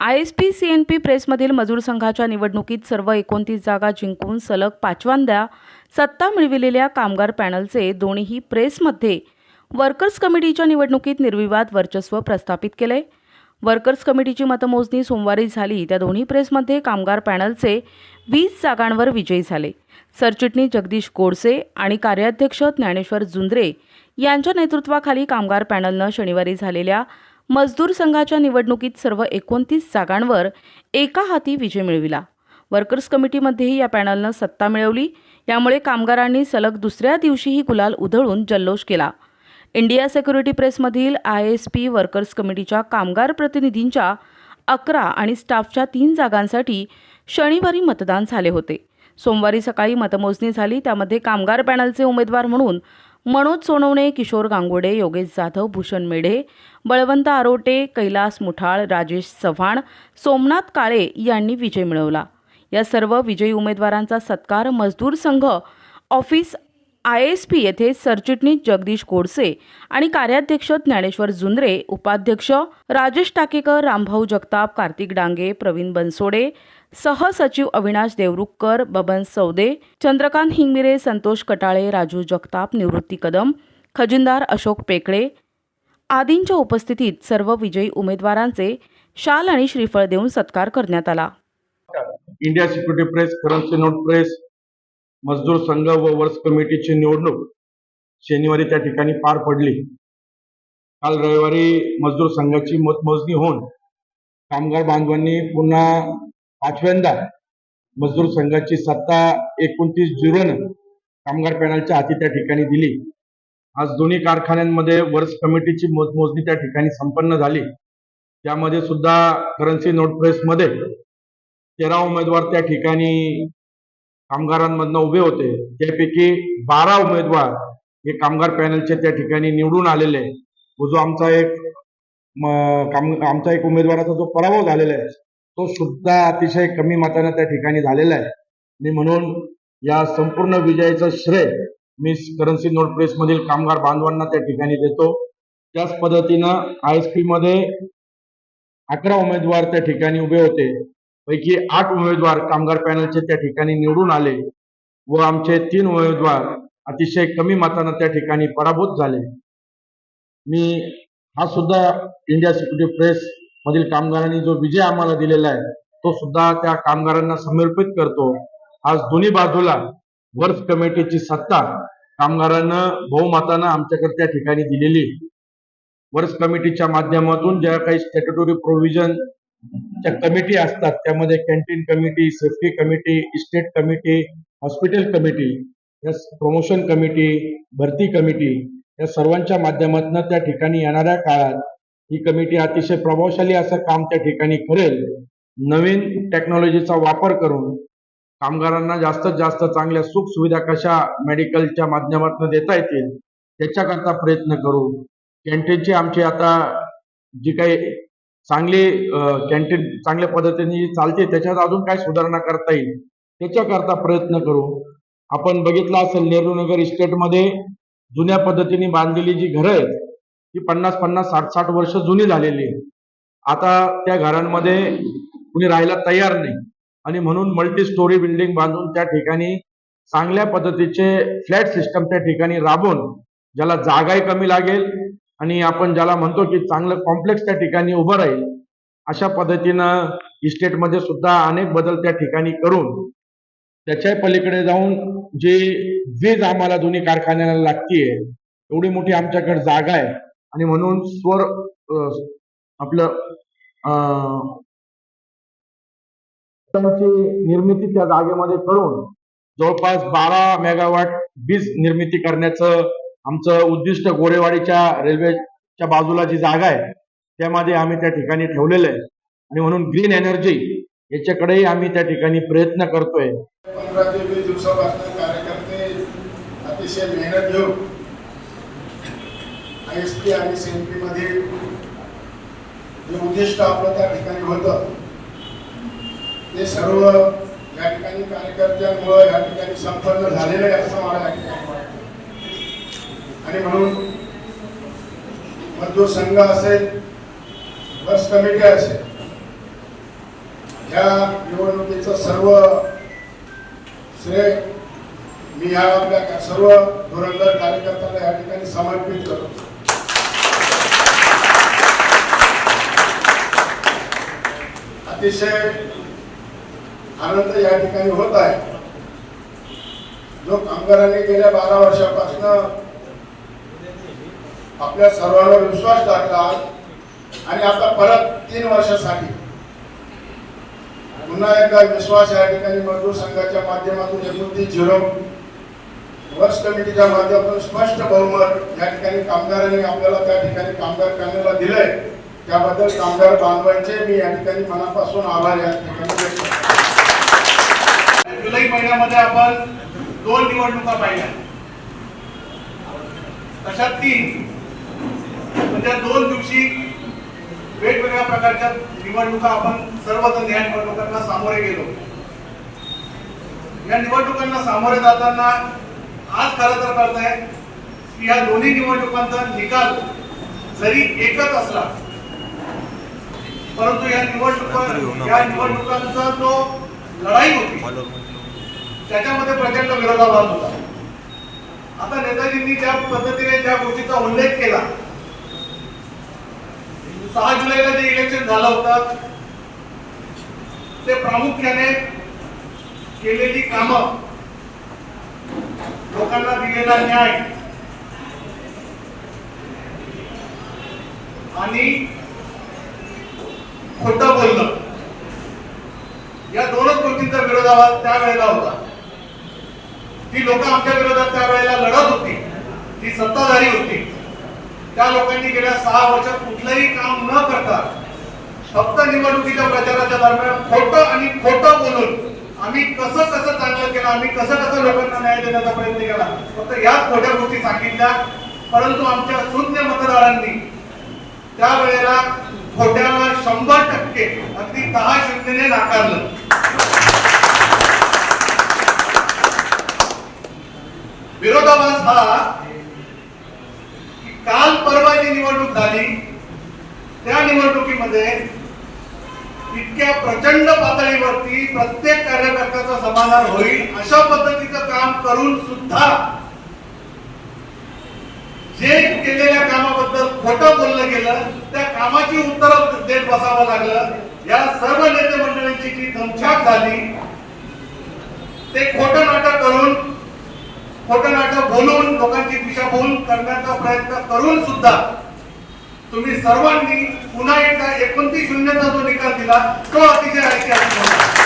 I S P C N P प्रेसमधील मजूर संघाच्या निवडणुकीत सर्व एकोणतीस जागा जिंकून सलग पाचव्यांदा सत्ता मिळविलेल्या कामगार पॅनलचे दोन्हीही प्रेसमध्ये वर्कर्स कमिटीच्या निवडणुकीत निर्विवाद वर्चस्व प्रस्थापित केले. वर्कर्स कमिटीची मतमोजणी सोमवारी झाली. त्या दोन्ही प्रेसमध्ये कामगार पॅनलचे वीस जागांवर विजयी झाले. सरचिटणीस जगदीश गोडसे आणि कार्याध्यक्ष ज्ञानेश्वर जुंद्रे यांच्या नेतृत्वाखाली कामगार पॅनलनं शनिवारी झालेल्या मजदूर संघाच्या निवडणुकीत सर्व एकोणतीस जागांवर एका हाती विजय मिळविला. वर्कर्स कमिटीमध्येही या पॅनलनं सत्ता मिळवली. यामुळे कामगारांनी सलग दुसऱ्या दिवशीही गुलाल उधळून जल्लोष केला. इंडिया सेक्युरिटी प्रेसमधील आय एस पी वर्कर्स कमिटीच्या कामगार प्रतिनिधींच्या अकरा आणि स्टाफच्या तीन जागांसाठी शनिवारी मतदान झाले होते. सोमवारी सकाळी मतमोजणी झाली. त्यामध्ये कामगार पॅनलचे उमेदवार म्हणून मनोज सोनवणे किशोर गांगोडे योगेश जाधव भूषण मेढे बळवंत आरोटे कैलास मुठाळ राजेश चव्हाण सोमनाथ काळे यांनी विजय मिळवला. या सर्व विजयी उमेदवारांचा सत्कार मजदूर संघ ऑफिस आय एस पी येथे सरचिटणीस जगदीश कोडसे आणि कार्याध्यक्ष ज्ञानेश्वर जुंद्रे उपाध्यक्ष राजेश टाकेकर रामभाऊ जगताप कार्तिक डांगे प्रवीण बनसोडे सहसचिव अविनाश देवरुखकर बबन सौदे चंद्रकांत हिंगमिरे संतोष कटाळे राजू जगताप निवृत्ती कदम खजिनदार अशोक पेकळे आदींच्या उपस्थितीत सर्व विजयी उमेदवारांचे शाल आणि श्रीफळ देऊन सत्कार करण्यात आला. India security press currency note press मजदूर संघ व वर्स कमिटीची निवडणूक शनिवारी त्या ठिकाणी पार पडली. काल रविवारी मजदूर संघाची मतमोजणी होऊन कामगार बांधवांनी पुन्हा पाचव्यांदा मजदूर संघाची सत्ता एकोणतीस झिरोनं कामगार पॅनलच्या हाती त्या ठिकाणी दिली. आज दोन्ही कारखान्यांमध्ये वर्स कमिटीची मतमोजणी त्या ठिकाणी संपन्न झाली. त्यामध्ये सुद्धा करन्सी नोट प्रेसमध्ये तेरा उमेदवार त्या ठिकाणी कामगारांमधनं उभे होते. त्यापैकी बारा उमेदवार हे कामगार पॅनलचे त्या ठिकाणी निवडून आलेले आहे. व जो आमचा एक काम आमचा एक उमेदवाराचा जो पराभव झालेला आहे तो सुद्धा अतिशय कमी मतानं त्या ठिकाणी झालेला आहे. आणि म्हणून या संपूर्ण विजयाचं श्रेय मी करन्सी नोट प्रेसमधील कामगार बांधवांना त्या ठिकाणी देतो. त्याच पद्धतीनं आय एस पीमध्ये अकरा उमेदवार त्या ठिकाणी उभे होते. पैकी आठ उमेदवार कामगार पॅनलचे त्या ठिकाणी निवडून आले व आमचे तीन उमेदवार अतिशय कमी मतानं त्या ठिकाणी पराभूत झाले मी हा सुद्धा इंडिया सिक्युरिटी प्रेस मधील कामगारांनी जो विजय आम्हाला दिलेला आहे तो सुद्धा त्या कामगारांना समर्पित करतो आज दोन्ही बाजूला वर्क कमिटीची सत्ता कामगारांना बहुमतानं आमच्याकडे त्या ठिकाणी दिलेली आहे. कमिटीच्या माध्यमातून ज्या काही स्टॅट्युटरी प्रोव्हिजन ज्या कमिटी असतात त्यामध्ये canteen committee safety committee estate committee hospital committee या प्रमोशन कमिटी भरती कमिटी या सर्वांच्या माध्यमातून त्या ठिकाणी येणाऱ्या काळात ही कमिटी अतिशय प्रभावशाली असं काम त्या ठिकाणी करेल. नवीन टेक्नॉलॉजीचा वापर करून कामगारांना जास्तीत जास्त चांगल्या सुख सुविधा कशा मेडिकलच्या माध्यमातून देता येतील त्याच्याकरता प्रयत्न करू कॅन्टीनची आमची आता जी काही चांगली कॅन्टीन चांगल्या पद्धतीने चालते त्याच्यात अजून काय सुधारणा करता येईल त्याच्याकरता प्रयत्न करू. आपण बघितलं असेल नेहरू नगर इस्टेटमध्ये जुन्या पद्धतीने बांधलेली जी घरं आहेत ती पन्नास पन्नास साठ साठ वर्ष जुनी झालेली आहे आता त्या घरांमध्ये कुणी राहायला तयार नाही आणि म्हणून मल्टी स्टोरी बिल्डिंग बांधून त्या ठिकाणी चांगल्या पद्धतीचे फ्लॅट सिस्टम त्या ठिकाणी राबवून ज्याला जागाही कमी लागेल आणि आपण ज्याला म्हणतो की चांगलं कॉम्प्लेक्स त्या ठिकाणी उभं राहील अशा पद्धतीनं इस्टेटमध्ये सुद्धा अनेक बदल त्या ठिकाणी करून त्याच्या पलीकडे जाऊन जे वीज आम्हाला दोन्ही कारखान्याला लागतीये एवढी मोठी आमच्याकडे जागा आहे. आणि म्हणून स्वर आपलं निर्मिती त्या जागेमध्ये करून जवळपास बारा मेगावॅट वीज निर्मिती करण्याचं आमचं उद्दिष्ट गोरेवाडीच्या रेल्वेच्या बाजूला जी जागा आहे त्यामध्ये आम्ही त्या ठिकाणी ठेवलेलं आहे. आणि म्हणून ग्रीन एनर्जी याच्याकडेही आम्ही त्या ठिकाणी प्रयत्न करतोय. पंधरा ते वीस दिवसापासून कार्यकर्ते अतिशय मेहनत घेऊन आय एस पी आणि सी एन पी मध्ये जे उद्दिष्ट आपलं त्या ठिकाणी होतं ते सर्व या ठिकाणी कार्यकर्त्यांमुळं या ठिकाणी संपन्न झालेलं आहे असं मला या ठिकाणी आणि म्हणून मजदूर संघ असेल बस कमिटी असेल या निवडणुकीचं सर्व श्रेय मी ह्या आपल्या सर्व धोरणदार कार्यकर्त्यांना या ठिकाणी समर्पित करतो. अतिशय आनंद या ठिकाणी होत आहे. जो कामगारांनी गेल्या बारा वर्षापासून आपल्या सर्वांवर विश्वास टाकला आणि आता परत तीन वर्षासाठी पुन्हा एकदा विश्वास या ठिकाणी मजदूर संघाच्या माध्यमातून एकोणतीस झिरो वर्ष कमिटीच्या माध्यमातून स्पष्ट बहुमत या ठिकाणी कामगारांनी आपल्याला त्या ठिकाणी कामगार करण्याला दिलंय त्याबद्दल कामगार बांधवांचे मी या ठिकाणी मनापासून आभार या ठिकाणी व्यक्त करतो. जुलै महिन्यामध्ये आपण दोन निवडणुका पाहिल्या तशा तीन म्हणजे दोन दिवशी वेगवेगळ्या प्रकारच्या निवडणुका आपण सर्वजण या निवडणुकांना सामोरे गेलो. या निवडणुकांना सामोरे जाताना आज खरं तर आहे की या दोन्ही निवडणुकांचा निकाल जरी एकच असला परंतु या निवडणुका या निवडणुकांचा जो लढाई होती त्याच्यामध्ये प्रचंड विरोधाभास होता. आता नेताजींनी ज्या पद्धतीने ज्या गोष्टीचा उल्लेख केला सहा जुलैला जे इलेक्शन झालं होतं. ते प्रामुख्याने केलेली कामं लोकांना दिलेला न्याय आणि खोटं बोलणं. या दोनच गोष्टींचा विरोधाभास त्यावेळेला होता. ती लोक आमच्या विरोधात त्यावेळेला लढत होती. ती सत्ताधारी होती. त्या लोकांनी गेल्या सहा वर्षात कुठलंही काम न करता फक्त निवडणुकीच्या प्रचाराच्या दरम्यान खोटं आणि खोटं बोलून आम्ही कसं कसं चांगलं केलं आम्ही कसं कसं लोकांना न्याय देण्याचा प्रयत्न केला फक्त या खोट्या गोष्टी सांगितल्या. परंतु आमच्या शून्य मतदारांनी त्यावेळेला खोट्याला शंभर टक्के अगदी दहा शून्यने नाकारलं. विरोधाभास हा काल परवा जी निवडणूक झाली त्या निवडणुकीमध्ये इतक्या प्रचंड पातळीवरती प्रत्येक कार्यकर्त्याचं समाधान होईल अशा पद्धतीचं काम करून सुद्धा जे केलेल्या कामाबद्दल खोटं बोललं गेलं त्या कामाची उत्तरं देत बसावं लागलं. या सर्व नेते मंडळींची जी दमछाक झाली ते खोटं नाटक करून खोटं नाटक बोलून लोकांची दिशाभूल करण्याचा प्रयत्न करून सुद्धा तुम्ही सर्वांनी पुन्हा एकदा एकोणतीस शून्यचा जो निकाल दिला तो अतिशय ऐतिहासिक